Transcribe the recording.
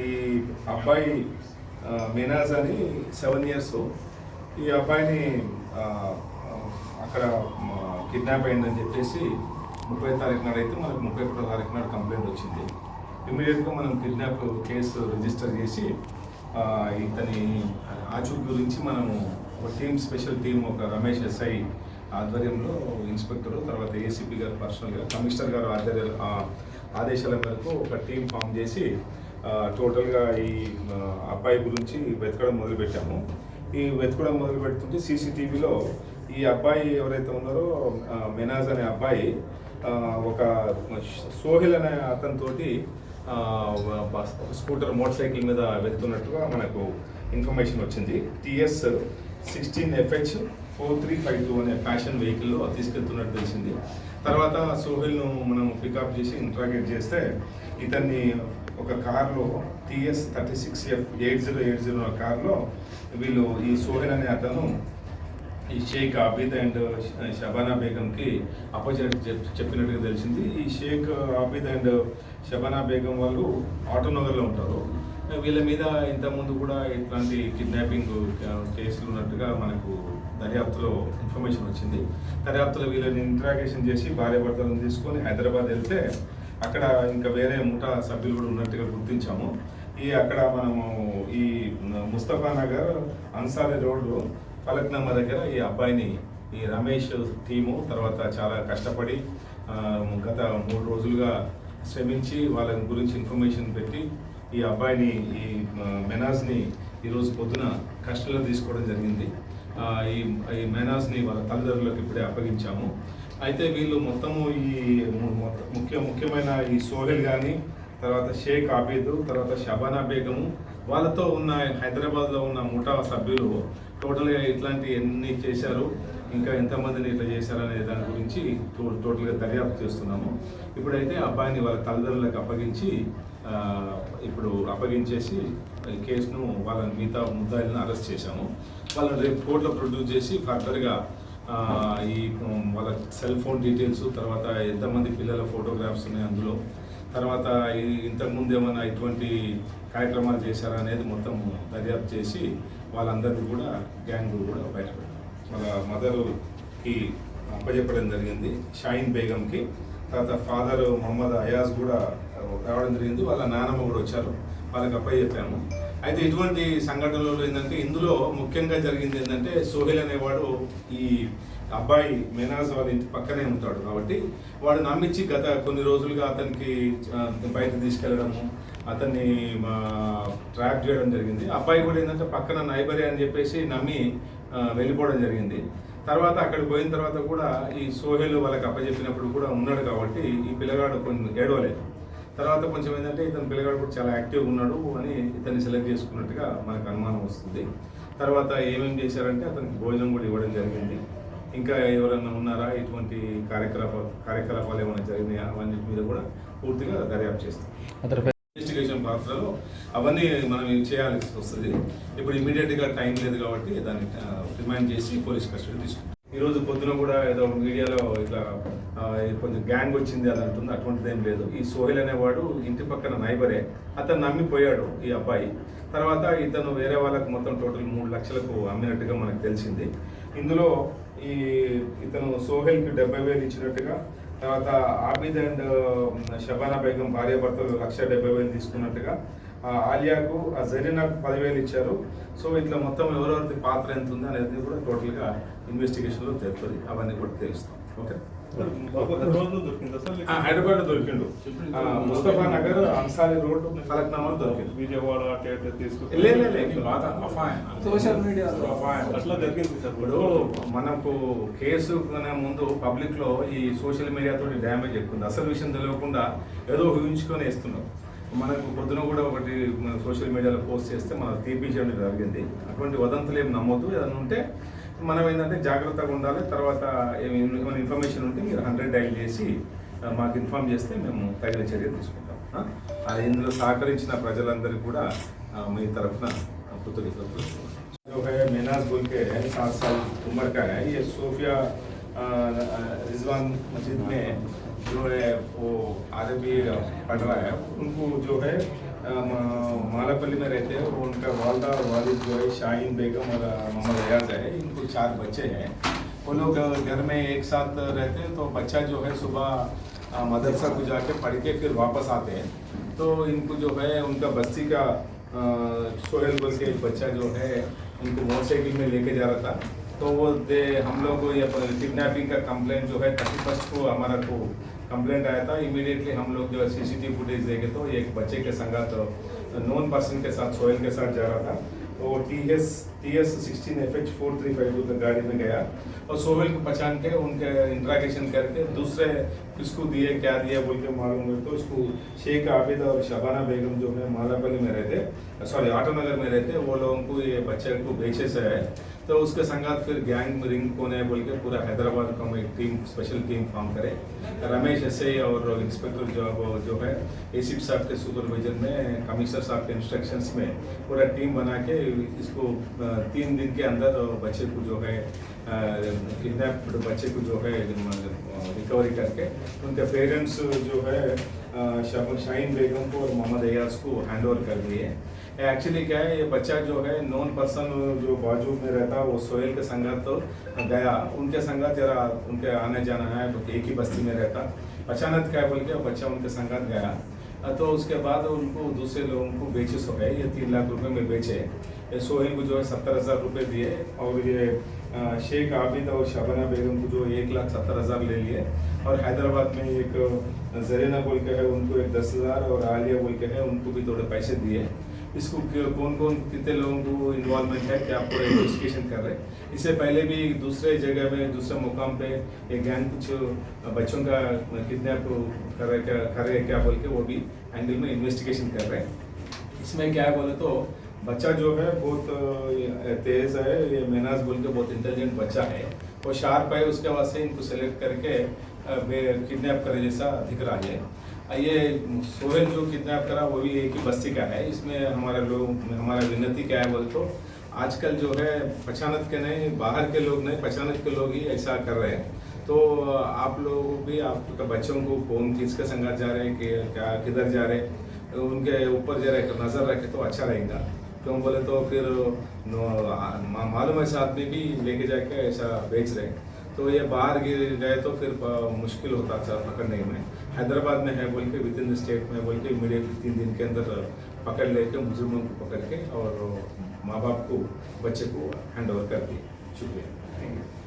ఈ అబ్బాయి మినాజ్ అని సెవెన్ ఇయర్స్. ఈ అబ్బాయిని అక్కడ కిడ్నాప్ అయిందని చెప్పేసి ముప్పై తారీఖు నాడు అయితే మనకు ముప్పై ఒకటో తారీఖు నాడు కంప్లైంట్ వచ్చింది. ఇమీడియట్గా మనం కిడ్నాప్ కేసు రిజిస్టర్ చేసి ఇతని ఆచూకీ గురించి మనము ఒక టీమ్ స్పెషల్ టీం ఒక రమేష్ ఎస్ఐ ఆధ్వర్యంలో ఇన్స్పెక్టర్ తర్వాత ఏసీపీ గారు పర్సనల్గా కమిషనర్ గారు ఆధ్వర్య ఆ, ఆదేశాల మేరకు ఒక టీం ఫామ్ చేసి టోటల్గా ఈ అబ్బాయి గురించి వెతకడం మొదలుపెట్టాము. ఈ వెతకడం మొదలు పెడుతుంటే సీసీటీవీలో ఈ అబ్బాయి ఎవరైతే ఉన్నారో మెనాజ్ అనే అబ్బాయి ఒక సోహిల్ అనే అతనితోటి స్కూటర్ మోటార్ సైకిల్ మీద వెళ్తున్నట్టుగా మనకు ఇన్ఫర్మేషన్ వచ్చింది. TS sixteen FH four three five two అనే ఫ్యాషన్ వెహికల్లో తీసుకెళ్తున్నట్టు తెలిసింది. తర్వాత సోహెల్ను మనం పికప్ చేసి ఇంట్రాగేట్ చేస్తే ఇతన్ని ఒక కార్లో TS thirty six F eight zero eight zero కార్లో వీళ్ళు ఈ సోహెల్ అనే అతను ఈ షేక్ ఆబిద్ అండ్ షబానా బేగంకి అపోజిట్ చెప్పినట్టుగా తెలిసింది. ఈ షేక్ ఆబిద్ అండ్ షబానా బేగం వాళ్ళు ఆటోనగర్లో ఉంటారు. వీళ్ళ మీద ఇంతకుముందు కూడా ఇట్లాంటి కిడ్నాపింగ్ కేసులు ఉన్నట్టుగా మనకు దర్యాప్తులో ఇన్ఫర్మేషన్ వచ్చింది. దర్యాప్తులో వీళ్ళని ఇంట్రాగేషన్ చేసి భార్య భర్తలను తీసుకొని హైదరాబాద్ వెళ్తే అక్కడ ఇంకా వేరే ముఠా సభ్యులు కూడా ఉన్నట్టుగా గుర్తించాము. ఈ అక్కడ మనము ఈ ముస్తఫా నగర్ అన్సారీ రోడ్డు పలక్నామా దగ్గర ఈ అబ్బాయిని ఈ రమేష్ టీము తర్వాత చాలా కష్టపడి గత మూడు రోజులుగా శ్రమించి వాళ్ళ గురించి ఇన్ఫర్మేషన్ పెట్టి ఈ అబ్బాయిని ఈ మెనాజ్ని ఈరోజు పొద్దున కస్టడీలో తీసుకోవడం జరిగింది. ఈ ఈ మెనాజ్ని వాళ్ళ తల్లిదండ్రులకు ఇప్పుడే అప్పగించాము. అయితే వీళ్ళు మొత్తము ఈ ముఖ్య ముఖ్యమైన ఈ సోహెల్ కానీ తర్వాత షేక్ ఆబీద్ తర్వాత షబానా బేగము వాళ్ళతో ఉన్న హైదరాబాద్లో ఉన్న ముఠా సభ్యులు టోటల్గా ఇట్లాంటి ఎన్ని చేశారు ఇంకా ఎంతమందిని ఇట్లా చేశారు అనే దాని గురించి టో- టోటల్గా దర్యాప్తు చేస్తున్నాము. ఇప్పుడైతే అబ్బాయిని వాళ్ళ తల్లిదండ్రులకు అప్పగించి ఇప్పుడు అప్పగించేసి కేసును వాళ్ళ మిగతా ముద్దాయిలను అరెస్ట్ చేశాము. వాళ్ళని రేపు కోర్టులో ప్రొడ్యూస్ చేసి ఫర్దర్గా ఈ వాళ్ళ సెల్ ఫోన్ డీటెయిల్స్ తర్వాత ఎంతమంది పిల్లల ఫోటోగ్రాఫ్స్ ఉన్నాయి అందులో తర్వాత ఇంతకుముందు ఏమైనా ఇటువంటి కార్యక్రమాలు చేశారా అనేది మొత్తం దర్యాప్తు చేసి వాళ్ళందరినీ కూడా గ్యాంగ్ కూడా బయటపెట్టాం వాళ్ళ మదర్కి అప్పచెప్పడం జరిగింది షాయిన్ బేగంకి. తర్వాత ఫాదర్ మొహమ్మద్ అయాజ్ కూడా రావడం జరిగింది వాళ్ళ నానమ్మ కూడా వచ్చారు వాళ్ళకి అప్పచెప్పాము అయితే ఇటువంటి సంఘటనలలో ఏంటంటే ఇందులో ముఖ్యంగా జరిగింది ఏంటంటే సోహెల్ అనేవాడు ఈ అబ్బాయి మేనాజ్ వాళ్ళ ఇంటి పక్కనే ఉంటాడు కాబట్టి వాడు నమ్మించి గత కొన్ని రోజులుగా అతనికి బయట తీసుకెళ్ళడము అతన్ని ట్రాప్ చేయడం జరిగింది. అబ్బాయి కూడా ఏంటంటే పక్కన నైబరే అని చెప్పేసి నమ్మి వెళ్ళిపోవడం జరిగింది. తర్వాత అక్కడికి పోయిన తర్వాత కూడా ఈ సోహెల్ వాళ్ళకి అప్పచెప్పినప్పుడు కూడా ఉన్నాడు కాబట్టి ఈ పిల్లగాడు కొంచెం ఏడవలేదు. తర్వాత కొంచెం ఏంటంటే ఇతని పిల్లగాడు కూడా చాలా యాక్టివ్గా ఉన్నాడు అని ఇతన్ని సెలెక్ట్ చేసుకున్నట్టుగా మనకు అనుమానం వస్తుంది. తర్వాత ఏమేమి చేశారంటే అతనికి భోజనం కూడా ఇవ్వడం జరిగింది. ఇంకా ఎవరైనా ఉన్నారా? ఇటువంటి కార్యకలాప కార్యకలాపాలు ఏమైనా జరిగినాయా? అవన్నీ మీద కూడా పూర్తిగా దర్యాప్తు చేస్తాం. ఇన్వెస్టిగేషన్ పాత్రలో అవన్నీ మనం చేయాల్సి వస్తుంది? ఇప్పుడు ఇమీడియట్గా టైం లేదు కాబట్టి దాన్ని రిమైండ్ చేసి పోలీస్ కస్టడీ తీసుకుంటాం. ఈరోజు పొద్దున కూడా ఏదో మీడియాలో ఇట్లా కొంచెం గ్యాంగ్ వచ్చింది అది అంటుంది. అటువంటిది ఏం లేదు. ఈ సోహెల్ అనేవాడు ఇంటి పక్కన నైబరే. అతను నమ్మిపోయాడు ఈ అబ్బాయి. తర్వాత ఇతను వేరే వాళ్ళకు మొత్తం టోటల్ మూడు లక్షలకు అమ్మినట్టుగా మనకు తెలిసింది. ఇందులో ఈ ఇతను సోహెల్కి డెబ్బై వేలు ఇచ్చినట్టుగా తర్వాత ఆబిద్ అండ్ షబానా బేగం భార్య భర్తలు లక్ష డెబ్బై వేలు తీసుకున్నట్టుగా ఆలియాకు ఆ జరీనాకు పదివేలు ఇచ్చారు. సో ఇట్లా మొత్తం ఎవరెవరి పాత్ర ఎంత ఉంది అనేది కూడా టోటల్గా ఇన్వెస్టిగేషన్లో తెలుస్తుంది. అవన్నీ కూడా తెలుస్తాం. ఓకే? దొరికిందా హైదరాబాద్ దొరికిండు. ముస్తఫా నగర్ అన్సారీ రోడ్ ఫలక్నామాలో దొరికిండు విజయవాడ అటు ఇటు తీసుకు లే, లే, లే, ఈ బాధ అఫాయ్. సోషల్. అట్లా జరిగింది సార్. ఇప్పుడు మనకు కేసు ముందు పబ్లిక్లో ఈ సోషల్ మీడియా తోటి డ్యామేజ్ ఎక్కువ ఉంది అసలు విషయం తెలియకుండా ఏదో ఊహించుకొని వేస్తున్నాం. మనకు పొద్దున కూడా ఒకటి సోషల్ మీడియాలో పోస్ట్ చేస్తే మన తీపించడం జరిగింది అటువంటి వదంతులు ఏం నమ్మొద్దు. ఏదైనా ఉంటే మనం ఏంటంటే జాగ్రత్తగా ఉండాలి తర్వాత ఏమి- ఏమైనా ఇన్ఫర్మేషన్ ఉంటే మీరు హండ్రెడ్ డైల్ చేసి ఆ, మాకు ఇన్ఫార్మ్ చేస్తే మేము తగిన చర్య తీసుకుంటాం ఆ? అది ఇందులో సహకరించిన ప్రజలందరికీ కూడా ఆ, మీ తరఫున కృతజ్ఞతలు जो है मेनाज बोल के है सात साल उम्र का है ये सोफिया अ, रिजवान मस्जिद में जो है वो अरबी पढ़ रहा है उनको जो है अ, म- मालापल्ली में रहते हैं वो उनका वालदा और वालिद जो है शाहीन बेगम और अ, मोहम्मद अयाज है इनको चार बच्चे हैं। वो लोग घर में एक साथ रहते हैं तो बच्चा जो है सुबह मदरसा को जाके पढ़ के फिर वापस आते हैं। तो इनको जो है, उनका बस्ती का सोहेल बोल के एक बच्चा जो है उनको मोटरसाइकिल में लेके जा रहा था। तो वो दे, हम लोग को ये किडनैपिंग का कंप्लेंट जो है थर्टी फ़र्स्ट को हमारा को कंप्लेंट आया था। इमीडिएटली हम लोग जो है, सीसीटीवी फुटेज देखे तो एक बच्चे के संगत नॉन पर्सन के साथ, सोहेल के साथ जा रहा था। तो T S T S sixteen F H four three five two गाड़ी में गया और सोहेल को पहचान के उनके इंट्रागेशन करके दूसरे किसको दिए, क्या दिया बोल के मालूम हुए तो उसको शेख आबिद और शबाना बेगम जो है मालापल्ली में रहते सॉरी आटो नगर में रहते, वो लोगों को ये बच्चे को बेचे से है तो उसके संगात फिर गैंग रिंग कौन है बोल के पूरा हैदराबाद का एक टीम स्पेशल टीम फॉर्म करे। रमेश एस और इंस्पेक्टर जो जो है एसीपी साहब के सुपरविजन में कमिश्नर साहब के इंस्ट्रक्शंस में पूरा टीम बना के इसको तीन दिन के अंदर बच्चे को जो है किडनैप बच्चे को जो है रिकवरी करके उनके पेरेंट्स जो है शाहीन बेगम को और मोहम्मद एयाज को हैंड ओवर कर दिए। एक्चुअली क्या है, ये बच्चा जो है नॉन पर्सन जो बाजू में रहता वो सोहेल के संगत तो गया। उनके संगत जरा उनके आने जाना है तो एक ही बस्ती में रहता। अचानक क्या बोल के बच्चा उनके संगत गया। तो उसके बाद उनको दूसरे लोगों को बेचे सो गए। ये तीन लाख रुपए में बेचे ये सोहेल को जो है सत्तर हज़ार रुपये दिए और ये शेख आबिद और शबाना बेगम को जो एक लाख सत्तर हज़ार ले लिए। और हैदराबाद में एक जरीना बोल के है, उनको एक दस हज़ार और आलिया बोल के है, उनको भी थोड़े पैसे दिए इसको कौन कौन कितने लोगों को इन्वॉल्वमेंट है, क्या पूरा इन्वेस्टिगेशन कर रहे हैं। इससे पहले भी दूसरे जगह में दूसरे मुकाम पे एक गैंग कुछ बच्चों का किडनैप कर रहे कर रहे क्या बोल के वो भी एंगल में इन्वेस्टिगेशन कर रहे हैं। इसमें क्या है बोले तो बच्चा जो है, बहुत तेज है, ये मेनाज बोल के बहुत इंटेलिजेंट बच्चा है। वो शार्प है, उसके से इनको सेलेक्ट करके किडनैप करे जैसा दिख रहा है। ये सोहेल जो किडनैप करा, वो भी एक ही बस्ती का है। इसमें हमारा लोग, हमारा विनती क्या है बोले तो आजकल जो है, पहचानत के नहीं, बाहर के लोग नहीं, पहचानत के लोग ही ऐसा कर रहे हैं। तो आप लोग भी, आपके बच्चों को कौन किसके संगत जा रहे हैं कि क्या, किधर जा रहे हैं? उनके ऊपर जरा नज़र रखे तो अच्छा रहेगा। क्यों बोले तो फिर मा- मालूम ऐसा आदमी भी लेके जाके ऐसा बेच रहे हैं। तो ये बाहर गए तो फिर मुश्किल होता था पकड़ने में। हैदराबाद में है बोल के विद इन स्टेट में बोल के इमीडिएटली तीन दिन के अंदर पकड़ लेके मुजुर्मों को पकड़ के और माँ बाप को, बच्चे को हैंड ओवर कर दिए शुक्रिया। Thank you